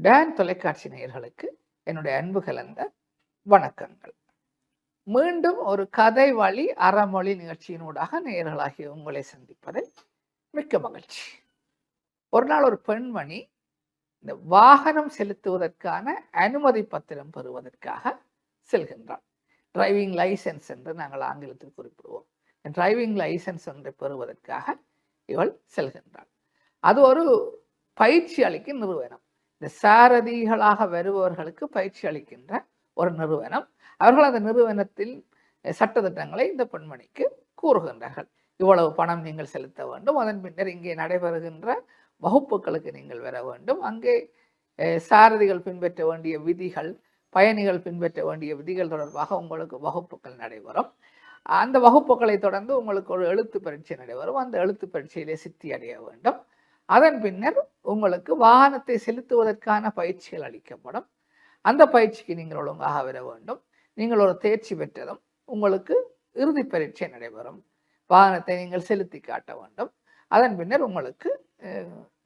Tan தொலைக்காட்சி நேயர்களுக்கு என்னுடைய அன்பு கலந்த வணக்கங்கள். மீண்டும் ஒரு கதை வழி அறமொழி நிகழ்ச்சியினூடாக நேயர்களாகிய உங்களை சந்திப்பதில் மிக்க மகிழ்ச்சி. ஒரு நாள் ஒரு பெண்மணி இந்த வாகனம் செலுத்துவதற்கான அனுமதி பத்திரம் பெறுவதற்காக செல்கின்றாள். டிரைவிங் லைசென்ஸ் என்று நாங்கள் ஆங்கிலத்தில் குறிப்பிடுவோம். டிரைவிங் லைசென்ஸ் ஒன்றை பெறுவதற்காக இவள் செல்கின்றாள். அது ஒரு பயிற்சி அளிக்கும் நிறுவனம். இந்த சாரதிகளாக வருபவர்களுக்கு பயிற்சி அளிக்கின்ற ஒரு நிறுவனம். அவர்கள் அந்த நிறுவனத்தில் சட்டத்திட்டங்களை இந்த பெண்மணிக்கு கூறுகின்றார்கள். இவ்வளவு பணம் நீங்கள் செலுத்த வேண்டும். அதன் பின்னர் இங்கே நடைபெறுகின்ற வகுப்புகளுக்கு நீங்கள் வர வேண்டும். அங்கே சாரதிகள் பின்பற்ற வேண்டிய விதிகள் பயணிகள் பின்பற்ற வேண்டிய விதிகள் தொடர்பாக உங்களுக்கு வகுப்புகள் நடைபெறும். அந்த வகுப்புகளை தொடர்ந்து உங்களுக்கு ஒரு எழுத்து பரீட்சை நடைபெறும். அந்த எழுத்து பரீட்சையிலே சித்தி அடைய வேண்டும். அதன் பின்னர் உங்களுக்கு வாகனத்தை செலுத்துவதற்கான பயிற்சிகள் அளிக்கப்படும். அந்த பயிற்சிக்கு நீங்கள் ஒழுங்காக வர வேண்டும். நீங்கள் ஒரு தேர்ச்சி பெற்றதும் உங்களுக்கு இறுதி பரீட்சை நடைபெறும். வாகனத்தை நீங்கள் செலுத்தி காட்ட வேண்டும். அதன் பின்னர் உங்களுக்கு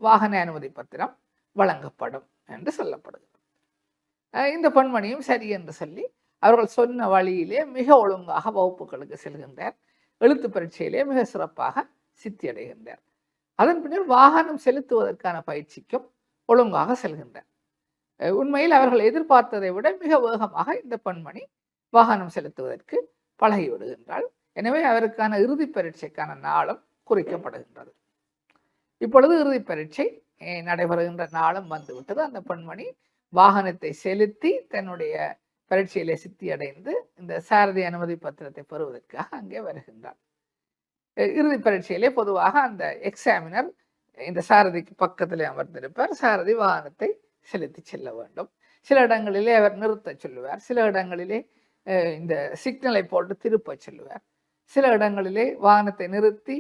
வாகன அனுமதி பத்திரம் வழங்கப்படும் என்று சொல்லப்படுகிறது. இந்த பெண்மணியும் சரி என்று சொல்லி அவர்கள் சொன்ன வழியிலே மிக ஒழுங்காக வகுப்புகளுக்கு செல்கின்றார். எழுத்து பரீட்சையிலே மிக சிறப்பாக சித்தி அடைகின்றார் அதன் பின்னர் வாகனம் செலுத்துவதற்கான பயிற்சிக்கும் ஒழுங்காக செல்கின்றார் உண்மையில் அவர்கள் எதிர்பார்த்ததை விட மிக வேகமாக இந்த பெண்மணி வாகனம் செலுத்துவதற்கு பழகி விடுகின்றாள் எனவே அவருக்கான இறுதி பரீட்சைக்கான நாளும் குறிக்கப்படுகின்றது. இப்பொழுது இறுதி பரீட்சை நடைபெறுகின்ற நாளும் வந்துவிட்டது. அந்த பெண்மணி வாகனத்தை செலுத்தி தன்னுடைய பரீட்சையிலே சித்தி அடைந்து இந்த சாரதி அனுமதி பத்திரத்தை பெறுவதற்காக அங்கே வருகின்றார் இறுதி பரீட்சையிலே பொதுவாக அந்த எக்ஸாமினர் இந்த சாரதிக்கு பக்கத்திலே அமர்ந்திருப்பார். சாரதி வாகனத்தை செலுத்தி செல்ல வேண்டும். சில இடங்களிலே அவர் நிறுத்த சொல்லுவார். சில இடங்களிலே இந்த சிக்னலை போட்டு திருப்ப சொல்லுவார். சில இடங்களிலே வாகனத்தை நிறுத்தி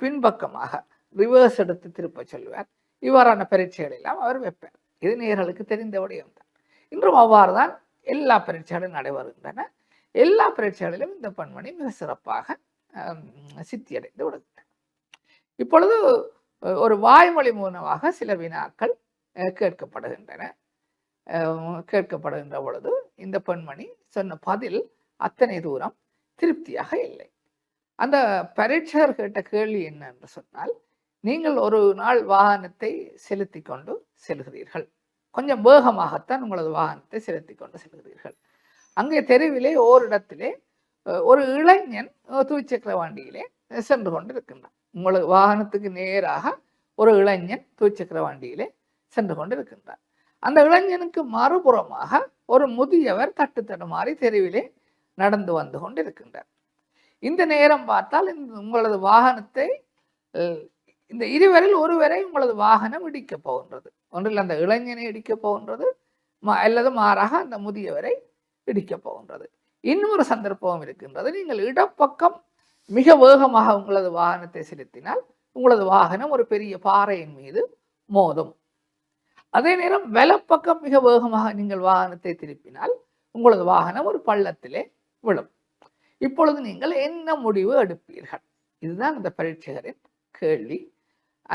பின்பக்கமாக ரிவர்ஸ் எடுத்து திருப்ப சொல்லுவார். இவ்வாறான பரீட்சைகள் எல்லாம் அவர் வைப்பார். இது நேர்களுக்கு தெரிந்த விடயம் தான். இன்றும் அவ்வாறு தான் எல்லா பரீட்சைகளும் நடைபெறுகின்றன. எல்லா பரீட்சைகளிலும் இந்த பெண்மணி மிக சிறப்பாக சித்தியடைந்து விடுகின்றன இப்பொழுது ஒரு வாய்மொழி மூலமாக சில வினாக்கள் கேட்கப்படுகின்றன. கேட்கப்படுகின்ற பொழுது இந்த பெண்மணி சொன்ன பதில் அத்தனை தூரம் திருப்தியாக இல்லை. அந்த பரீட்சகர் கேட்ட கேள்வி என்ன என்று சொன்னால் நீங்கள் ஒரு நாள் வாகனத்தை செலுத்தி கொண்டு செல்கிறீர்கள். கொஞ்சம் வேகமாகத்தான் உங்களது வாகனத்தை செலுத்தி கொண்டு செல்கிறீர்கள். அங்கே தெருவிலே ஓரிடத்திலே ஒரு இளைஞன் தூச்சக்கர வண்டியிலே சென்று கொண்டு உங்களுக்கு வாகனத்துக்கு நேராக ஒரு இளைஞன் தூச்சக்கர வண்டியிலே சென்று கொண்டு இருக்கின்றார் அந்த இளைஞனுக்கு மறுபுறமாக ஒரு முதியவர் தட்டு தடுமாறி தெருவிலே நடந்து வந்து கொண்டு இருக்கின்றார் இந்த நேரம் பார்த்தால் இந்த உங்களது வாகனத்தை இந்த இருவரில் ஒருவரை உங்களது வாகனம் இடிக்க போகின்றது ஒன்றில் அந்த இளைஞனை இடிக்கப் போகின்றது அல்லது மாறாக அந்த முதியவரை இடிக்கப் போகின்றது இன்னொரு சந்தர்ப்பம் இருக்கின்றது. நீங்கள் இடப்பக்கம் மிக வேகமாக உங்களது வாகனத்தை செலுத்தினால் உங்களது வாகனம் ஒரு பெரிய பாறையின் மீது மோதும். அதே நேரம் வலப்பக்கம் மிக வேகமாக நீங்கள் வாகனத்தை திருப்பினால் உங்களது வாகனம் ஒரு பள்ளத்திலே விழும். இப்பொழுது நீங்கள் என்ன முடிவு எடுப்பீர்கள்? இதுதான் அந்த பரீட்சகரின் கேள்வி.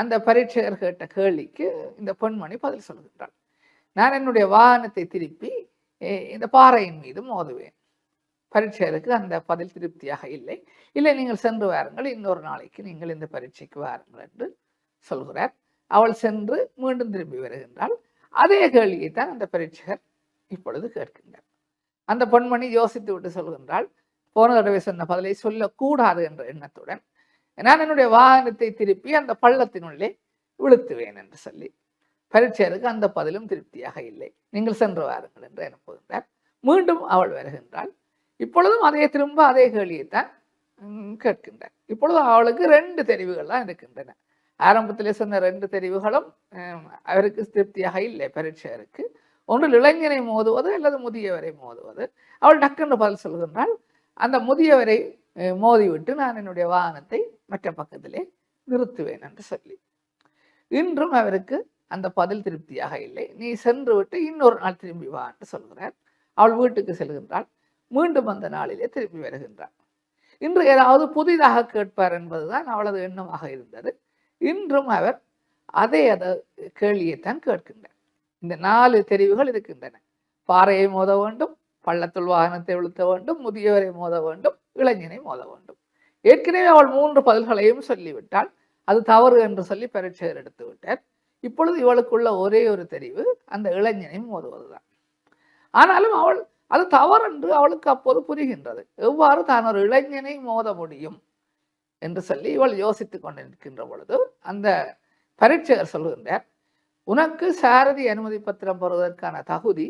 அந்த பரீட்சகர் கேட்ட கேள்விக்கு இந்த பெண்மணி பதில் சொல்கின்றாள் நான் என்னுடைய வாகனத்தை திருப்பி இந்த பாறையின் மீது மோதுவேன். பரீட்சைகளுக்கு அந்த பதில் திருப்தியாக இல்லை. இல்லை நீங்கள் சென்று வாருங்கள். இன்னொரு நாளைக்கு நீங்கள் இந்த பரீட்சைக்கு வாருங்கள் என்று சொல்கிறார். அவள் சென்று மீண்டும் திரும்பி வருகின்றாள். அதே கேள்வியை தான் அந்த பரீட்சகர் இப்பொழுது கேட்கின்றார். அந்த பெண்மணி யோசித்து விட்டு சொல்கின்றாள் போன தடவை சொன்ன பதிலை சொல்லக்கூடாது என்ற எண்ணத்துடன் நான் என்னுடைய வாகனத்தை திருப்பி அந்த பள்ளத்தினுள்ளே விழுத்துவேன் என்று சொல்லி பரீட்சையருக்கு அந்த பதிலும் திருப்தியாக இல்லை. நீங்கள் சென்று வாருங்கள் என்று அனுப்புகின்றார். மீண்டும் அவள் வருகின்றாள். இப்பொழுதும் அதே திரும்ப அதே கேள்வியைத்தான் கேட்கின்றார் இப்பொழுது அவளுக்கு ரெண்டு தெரிவுகள் தான் இருக்கின்றன. ஆரம்பத்தில் சொன்ன ரெண்டு தெரிவுகளும் அவருக்கு திருப்தியாக இல்லை பரீட்சையருக்கு ஒன்று இளைஞனை மோதுவது அல்லது முதியவரை மோதுவது. அவள் டக்குன்னு பதில் சொல்கின்றால் அந்த முதியவரை மோதிவிட்டு நான் என்னுடைய வாகனத்தை மற்ற பக்கத்திலே நிறுத்துவேன் என்று சொல்லி. இன்றும் அவருக்கு அந்த பதில் திருப்தியாக இல்லை. நீ சென்று விட்டு இன்னொரு நாள் திரும்பி வா என்று சொல்கிறார். அவள் வீட்டுக்கு செல்கின்றாள். மீண்டும் அந்த நாளிலே திரும்பி வருகின்றான் இன்று ஏதாவது புதிதாக கேட்பார் என்பதுதான் அவளது எண்ணமாக இருந்தது. இன்றும் அவர் அதே அதை கேள்வியைத்தான் கேட்கின்றார். இந்த நாலு தெரிவுகள் இருக்கின்றன. பாறையை மோத வேண்டும் பள்ளத்துள் வாகனத்தை விழுத்த வேண்டும் முதியவரை மோத வேண்டும் இளைஞனை மோத வேண்டும். ஏற்கனவே அவள் மூன்று பதில்களையும் சொல்லிவிட்டாள். அது தவறு என்று சொல்லி பரீட்சையர் எடுத்து விட்டார். இப்பொழுது இவளுக்குள்ள ஒரே ஒரு தெரிவு அந்த இளைஞனை மோதுவதுதான். ஆனாலும் அவள் அது தவறு என்று அவளுக்கு அப்போது புரிகின்றது. எவ்வாறு தான் ஒரு இளைஞனை மோத முடியும் என்று சொல்லி இவள் யோசித்துக் கொண்டிருக்கின்ற பொழுது அந்த பரீட்சகர் சொல்கின்றார் உனக்கு சாரதி அனுமதி பத்திரம் பெறுவதற்கான தகுதி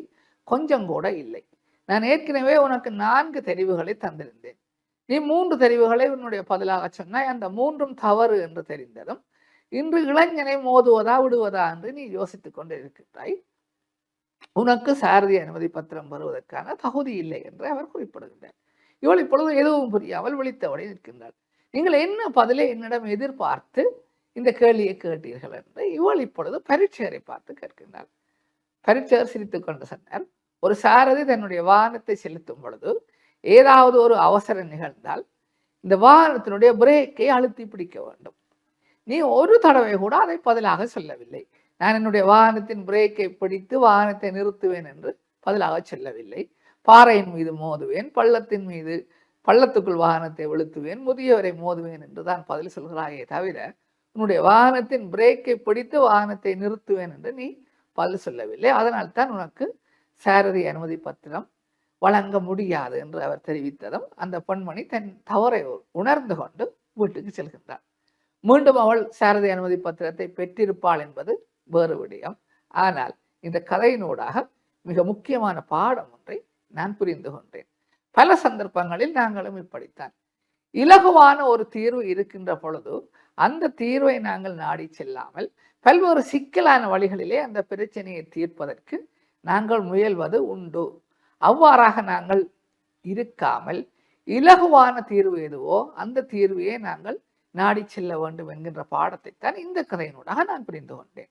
கொஞ்சம் கூட இல்லை. நான் ஏற்கனவே உனக்கு நான்கு தெரிவுகளை தந்திருந்தேன். நீ மூன்று தெரிவுகளை உன்னுடைய பதிலாக சொன்னாய். அந்த மூன்றும் தவறு என்று தெரிந்ததும் இன்று இளைஞனை மோதுவதா விடுவதா என்று நீ யோசித்துக் கொண்டு இருக்கின்றாய் உனக்கு சாரதி அனுமதி பத்திரம் பெறுவதற்கான தகுதி இல்லை என்று அவர் குறிப்பிடுகின்றார். இவள் இப்பொழுது எதுவும் புரியாமல் விழித்தவளை நிற்கின்றாள். நீங்கள் என்ன பதிலை என்னிடம் எதிர்பார்த்து இந்த கேள்வியை கேட்டீர்கள் என்று இவள் இப்பொழுது பரீட்சையரை பார்த்து கேட்கின்றாள். பரீட்சையர் சிரித்து கொண்டு சொன்னார் ஒரு சாரதி தன்னுடைய வாகனத்தை செலுத்தும் பொழுது ஏதாவது ஒரு அவசரம் நிகழ்ந்தால் இந்த வாகனத்தினுடைய பிரேக்கை அழுத்தி பிடிக்க வேண்டும். நீ ஒரு தடவை கூட அதை பதிலாக சொல்லவில்லை. நான் என்னுடைய வாகனத்தின் பிரேக்கை பிடித்து வாகனத்தை நிறுத்துவேன் என்று பதிலாக சொல்லவில்லை. பாறையின் மீது மோதுவேன் பள்ளத்தின் மீது பள்ளத்துக்குள் வாகனத்தை வெளுத்துவேன் முதியவரை மோதுவேன் என்று தான் பதில் சொல்கிறாயே தவிர உன்னுடைய வாகனத்தின் பிரேக்கை பிடித்து வாகனத்தை நிறுத்துவேன் என்று நீ பதில் சொல்லவில்லை. அதனால் தான் உனக்கு சாரதி அனுமதி பத்திரம் வழங்க முடியாது என்று அவர் தெரிவித்ததும் அந்த பெண்மணி தன் தவறை உணர்ந்து கொண்டு வீட்டுக்கு செல்கின்றார் மீண்டும் அவள் சாரதி அனுமதி பத்திரத்தை பெற்றிருப்பாள் என்பது வேறு விடயம் ஆனால் இந்த கதையினூடாக மிக முக்கியமான பாடம் ஒன்றை நான் புரிந்து கொண்டேன். பல சந்தர்ப்பங்களில் நாங்களும் இப்படித்தான். இலகுவான ஒரு தீர்வு இருக்கின்ற பொழுது அந்த தீர்வை நாங்கள் நாடி செல்லாமல் பல்வேறு சிக்கலான வழிகளிலே அந்த பிரச்சனையை தீர்ப்பதற்கு நாங்கள் முயல்வது உண்டு. அவ்வாறாக நாங்கள் இருக்காமல் இலகுவான தீர்வு எதுவோ அந்த தீர்வையே நாங்கள் நாடி செல்ல வேண்டும் என்கின்ற பாடத்தைத்தான் இந்த கதையினூடாக நான் புரிந்து கொண்டேன்.